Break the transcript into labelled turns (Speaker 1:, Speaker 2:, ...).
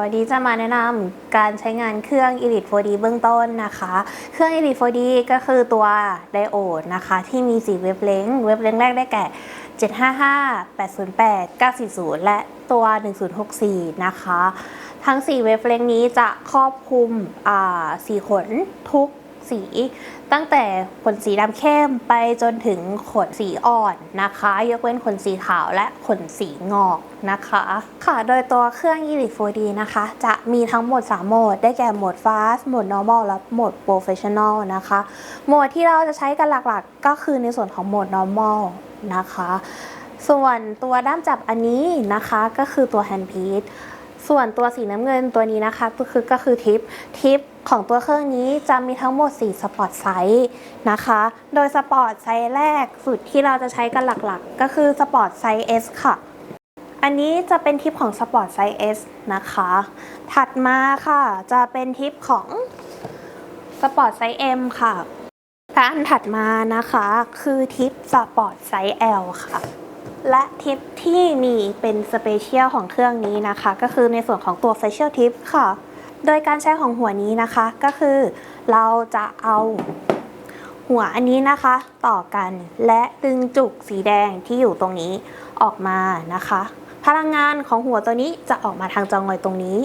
Speaker 1: วันนี้จะมาแนะนำการใช้งานเครื่อง Elite 4D เบื้องต้นนะคะ เครื่อง Elite 4D ก็คือตัวไดโอดนะคะ ที่มี 4 เว็บเลงเว็บเลงแรกได้แก่ 755 808 940 และตัว 1064 นะคะ ทั้ง 4 เว็บเลงนี้จะครอบคลุมอ่าสีขนทุก สี ตั้งแต่ขนสีดำเข้มไปจนถึงขนสีอ่อนนะคะ ยกเว้นขนสีขาวและขนสีงอกนะคะ ค่ะ โดยตัวเครื่อง Elite 4D นะคะ จะมีทั้งหมด 3 โหมด ได้แก่โหมด Fast โหมด Normal และโหมด Professional นะคะ โหมดที่เราจะใช้กันหลักๆ ก็คือในส่วนของโหมด Normal นะคะ ส่วนตัวด้ามจับอันนี้นะคะก็คือตัว Hand Piece ส่วนตัวสีน้ำเงินตัวนี้นะคะก็คือก็คือทิปทิปของตัวเครื่องนี้จะมีทั้งหมด 4 สปอร์ตไซส์นะคะ โดยสปอร์ตไซส์แรกสุดที่เราจะใช้กันหลักๆ ก็คือสปอร์ตไซส์ S ค่ะ อันนี้จะเป็นทิปของสปอร์ตไซส์ S นะคะ ถัดมาค่ะจะเป็นทิปของสปอร์ตไซส์ M ค่ะและอันถัดมานะคะคือทิปสปอร์ตไซส์ L ค่ะ และทิปที่มีเป็นสเปเชียลของเครื่องนี้นะคะ ก็คือในส่วนของตัว Facial Tip ค่ะ โดยการใช้ของหัวนี้นะคะก็คือเราจะเอาหัวอันนี้นะคะ ต่อกันและดึงจุกสีแดงที่อยู่ตรงนี้ออกมานะคะ พลังงานของหัวตัวนี้จะออกมาทางจองอยตรงนี้